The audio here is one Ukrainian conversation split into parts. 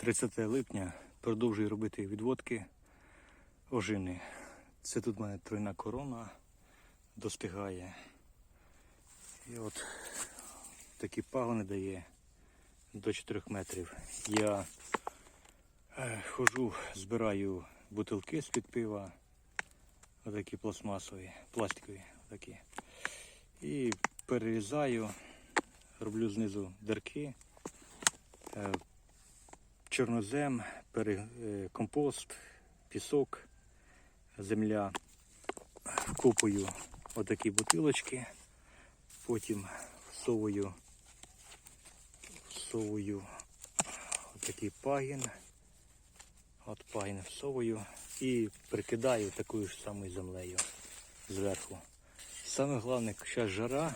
30 липня продовжую робити відводки ожини. Це тут в мене тройна корона достигає. І от такі пагони дає до 4 метрів. Я е, хожу, збираю бутилки з-під пива, отакі пластмасові, пластикові такі. І перерізаю, роблю знизу дирки, е, чорнозем, е, компост, пісок, земля. Вкопую отакі бутилочки, потім всовую, всовую отакий пагін, от пагін всовую і прикидаю такою ж самою землею зверху. Саме головне, зараз жара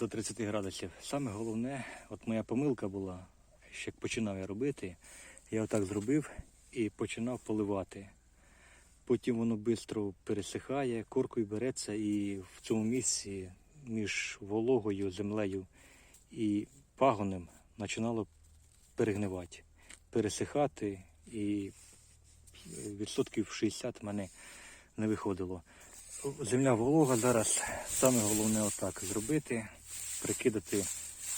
до 30 градусів. Саме головне, от моя помилка була, ще як починав я робити, я отак зробив і починав поливати. Потім воно швидко пересихає, коркою береться і в цьому місці між вологою, землею і пагонем починало перегнивати, пересихати і відсотків 60 в мене не виходило. Земля волога зараз. Саме головне отак зробити, прикидати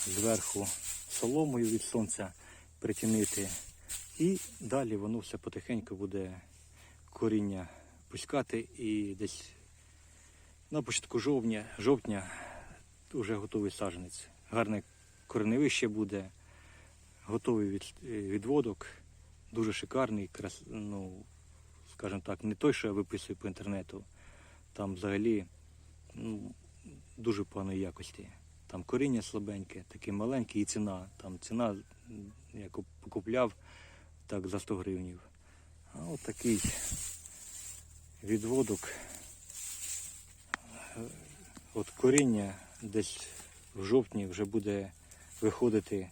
зверху соломою від сонця, притінити. І далі воно все потихеньку буде коріння пускати і десь на початку жовтня, жовтня вже готовий саджанець. Гарне кореневище буде, готовий від, відводок, дуже шикарний, крас, ну, скажімо так, не той, що я виписую по інтернету. Там взагалі ну, дуже поганої якості. Там коріння слабеньке, таке маленьке і ціна. Там ціна, я покупляв так за 100 гривнів. А от такий відводок. Е, От коріння десь в жовтні вже буде виходити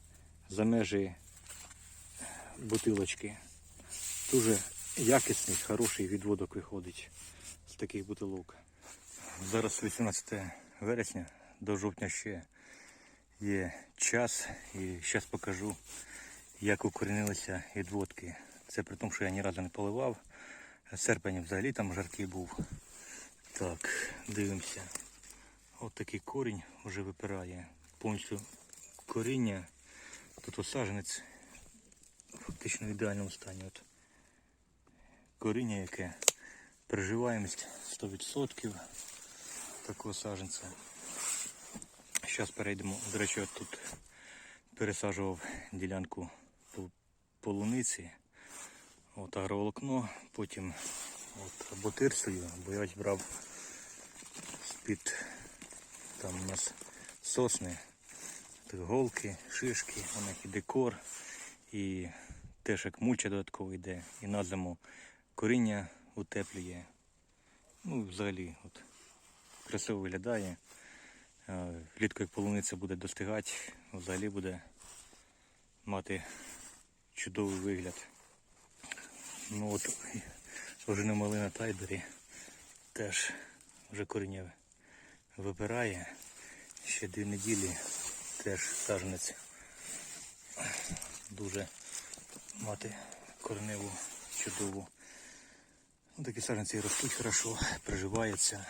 за межі бутилочки. Дуже якісний, хороший відводок виходить з таких бутилок. Зараз 18 вересня, до жовтня ще є час і зараз покажу, як укорінилися відводки. Це при тому, що я ні разу не поливав. Серпень взагалі там жаркий був. Так, дивимося. От такий корінь вже випирає. Повністю коріння. Тут осадженець фактично в ідеальному стані. От коріння, яке приживаємість 100% такого саджанця. Зараз перейдемо. До речі, от тут пересаджував ділянку полуниці. От агроволокно, потім от, або тирсою, бо я брав з-під там у нас сосни, голки, шишки, у них і декор, і теж як мульча додатково йде, і на зиму коріння утеплює. Ну, взагалі, от, красиво виглядає. Е, Влітку, як полуниця буде достигати, взагалі буде мати чудовий вигляд. Ну от не малина тайбері теж вже коріння вибирає. Ще дві неділі теж саженець дуже мати кореневу чудову. Ну, такі саженці ростуть хорошо, приживаються.